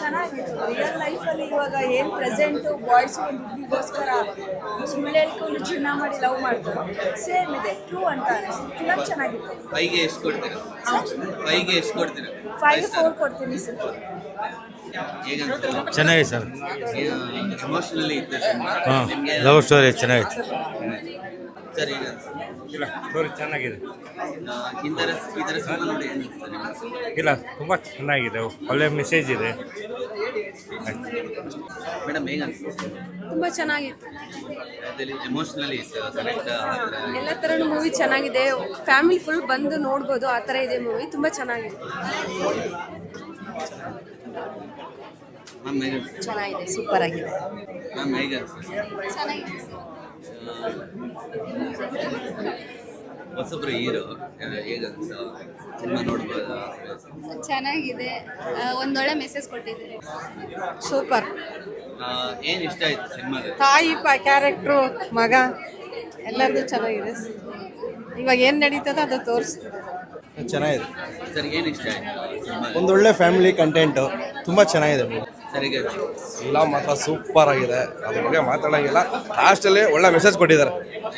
ಚೆನ್ನಾಗಿತ್ತು. ರಿಯಲ್ ಲೈಫಲ್ಲಿ ಇವಾಗ ಏನು ಪ್ರೆಸೆಂಟು ಬಾಯ್ಸ್ ಒಂದು ಹುಡುಗಿಗೋಸ್ಕರ ಸುಳ್ಳು ಹೇಳ್ಕೊಂಡು ಚಿನ್ನ ಮಾಡಿ ಲವ್ ಮಾಡ್ತಾರೆ. ಸೇಮ್ ಇದೆ ಟ್ರೂ ಅಂತ ಅನಿಸ್ತು. ಫಿಲಮ್ ಚೆನ್ನಾಗಿತ್ತು. ಫೈಗೆ ಎಷ್ಟು ಕೊಡ್ತೀರಾ? ಫೈಗೆ ಎಷ್ಟು ಕೊಡ್ತೀರಾ? ಫೈವ್ ಫೋರ್ ಕೊಡ್ತೀನಿ ಸರ್ ಚೆನ್ನಾಗಿದೆ ಸರ್. ಎಮೋಷನಲಿ ಇತ್ತು ಹಾಂ ಲವ್ ಸ್ಟೋರಿ ಚೆನ್ನಾಗಿತ್ತು ಸರಿ ಇಲ್ಲ ಸ್ಟೋರಿ ಚೆನ್ನಾಗಿದೆ. ಆ, ಈ ಥರ ಸಿನಿಮಾ ನೋಡಿ ಇಲ್ಲ ತುಂಬ ಚೆನ್ನಾಗಿದೆ. ಒಳ್ಳೆ ಮೆಸೇಜ್ ಇದೆ. ಮೇಡಮ್ ಹೇಗನ್ಸುತ್ತೆ ತುಂಬ ಚೆನ್ನಾಗಿತ್ತು. ಎಮೋಷನಲಿ ಕರೆಕ್ಟ್ ಆ ಥರ ಎಲ್ಲ ಥರನೂ ಮೂವಿ ಚೆನ್ನಾಗಿದೆ. ಫ್ಯಾಮಿಲಿ ಫುಲ್ ಬಂದು ನೋಡ್ಬೋದು ಆ ಥರ ಇದೆ ಮೂವಿ ತುಂಬ ಚೆನ್ನಾಗಿದೆ ಚೆನ್ನಾಗಿದೆ ಸೂಪರ್ ಆಗಿದೆ. ಮ್ಯಾಮ್ ಹೇಗನ್ಸುತ್ತೆ ಹೊಸಬ್ರು ಹೀರೋ ಹೇಗನ್ಸ ಸಿನಿಮಾ ನೋಡ್ಬೋದಾ? ಚೆನ್ನಾಗಿದೆ. ಒಂದೊಳ್ಳೆ ಮೆಸೇಜ್ ಕೊಟ್ಟಿದ್ದಾರೆ. ಸೂಪರ್ ಏನ್ ಇಷ್ಟ ಆಯ್ತು ಸಿನಿಮಾದಲ್ಲಿ? ತಾಯಿ ಪ ಕ್ಯಾರೆಕ್ಟ್ರು ಮಗ ಎಲ್ಲರಿಗೂ ಚೆನ್ನಾಗಿದೆ. ಇವಾಗ ಏನು ನಡೀತದ ಅದು ತೋರಿಸ್ತದೆ ಚೆನ್ನಾಗಿದೆ. ಸರ್ ಏನು ಇಷ್ಟ ಆಯ್ತು? ಸಿನಿಮಾ ಒಂದೊಳ್ಳೆ ಫ್ಯಾಮಿಲಿ ಕಂಟೆಂಟು ತುಂಬ ಚೆನ್ನಾಗಿದೆ. ಸರ್ ಎಲ್ಲ ಮಾತ್ರ ಸೂಪರ್ ಆಗಿದೆ. ಅದ್ರ ಬಗ್ಗೆ ಮಾತಾಡೋಂಗಿಲ್ಲ. ಲಾಸ್ಟಲ್ಲಿ ಒಳ್ಳೆ ಮೆಸೇಜ್ ಕೊಟ್ಟಿದ್ದಾರೆ.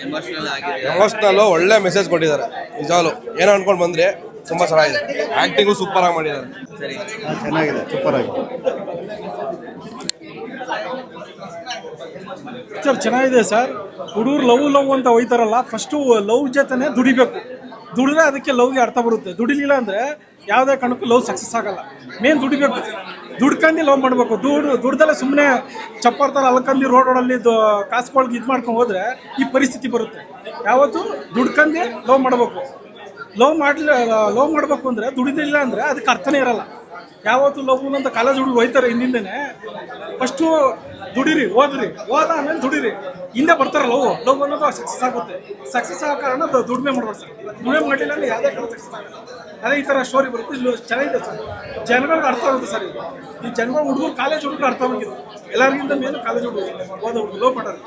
ಎಮೋಷನಲ್ ಆಗಿದೆ. ಎಮೋಷ್ನಲ್ಲು ಒಳ್ಳೆ ಮೆಸೇಜ್ ಕೊಟ್ಟಿದ್ದಾರೆ. ನಿಜಾಲು ಏನೋ ಅನ್ಕೊಂಡು ಬಂದ್ರೆ ತುಂಬ ಚೆನ್ನಾಗಿದೆ. ಆ್ಯಕ್ಟಿಂಗು ಸೂಪರ್ ಆಗಿ ಮಾಡಿದ್ದಾರೆ. ಸರಿ. ಚೆನ್ನಾಗಿದೆ. ಸೂಪರ್ ಆಗಿ. ಸರ್ ಚೆನ್ನಾಗಿದೆ ಸರ್ ಹುಡುಗರು ಲವ್ ಲವ್ ಅಂತ ಹೋಯ್ತಾರಲ್ಲ ಫಸ್ಟು ಲವ್ ಜೊತೆನೆ ದುಡಿಬೇಕು. ದುಡಿದ್ರೆ ಅದಕ್ಕೆ ಲವ್ಗೆ ಅರ್ಥ ಬರುತ್ತೆ. ದುಡಿಲಿಲ್ಲ ಅಂದರೆ ಯಾವುದೇ ಕಾರಣಕ್ಕೂ ಲವ್ ಸಕ್ಸಸ್ ಆಗಲ್ಲ. ಮೇನ್ ದುಡಿಬೇಕು. ದುಡ್ಕಂಡು ಲವ್ ಮಾಡಬೇಕು. ದುಡ್ಡು ದುಡ್ದಲ್ಲೇ ಸುಮ್ಮನೆ ಚಪ್ಪರ್ತಾರೆ ಅಲ್ಕಂದು ರೋಡ್ ರೋಡಲ್ಲಿ ಕಾಸುಗಳ್ಗೆ ಇದು ಮಾಡ್ಕೊಂಡು ಹೋದರೆ ಈ ಪರಿಸ್ಥಿತಿ ಬರುತ್ತೆ. ಯಾವತ್ತು ದುಡ್ಕಂಡು ಲವ್ ಮಾಡಬೇಕು. ಲವ್ ಮಾಡಲಿ, ಲವ್ ಮಾಡಬೇಕು ಅಂದರೆ ದುಡಿದಿಲ್ಲ ಅಂದರೆ ಅದಕ್ಕೆ ಅರ್ಥನೇ ಇರಲ್ಲ. ಯಾವತ್ತು ಲಘು ಅಂತ ಕಾಲೇಜ್ ಹುಡುಗರು ಹೋಯ್ತಾರೆ ಹಿಂದಿಂದನೇ ಫಸ್ಟು ದುಡಿರಿ, ಓದ್ರಿ, ಓದ ಆಮೇಲೆ ದುಡಿರಿ. ಹಿಂದೆ ಬರ್ತಾರೆ ಲವ್ ಲವ್ ಅನ್ನೋದು ಸಕ್ಸಸ್ ಆಗುತ್ತೆ. ಸಕ್ಸಸ್ ಆಗೋ ಕಾರಣ ದುಡಿಮೆ ಮಾಡ್ಬೋದು ಸರ್. ದುಡಿಮೆ ಮಾಡಿಲ್ಲ ಅಂದ್ರೆ ಯಾವುದೇ ಕಾರಣ ಸಕ್ಸಸ್ ಆಗಲ್ಲ. ಅದೇ ಈ ಥರ ಸ್ಟೋರಿ ಬರುತ್ತೆ, ಇಲ್ಲಿ ಚೆನ್ನಾಗಿದೆ ಸರ್. ಜನಗಳಿಗೆ ಅರ್ಥ ಆಗುತ್ತೆ ಸರ್ ಈ ಜನಗಳು ಹುಡುಗರು ಕಾಲೇಜ್ ಹುಡುಗರು ಅರ್ಥ ಆಗಿದೆ ಎಲ್ಲರಿಗಿಂತ ಮೇಲೆ ಕಾಲೇಜ್ ಹುಡುಗರು ಓದೋ ಹುಡುಗರು ಲವ್ ಮಾಡೋದು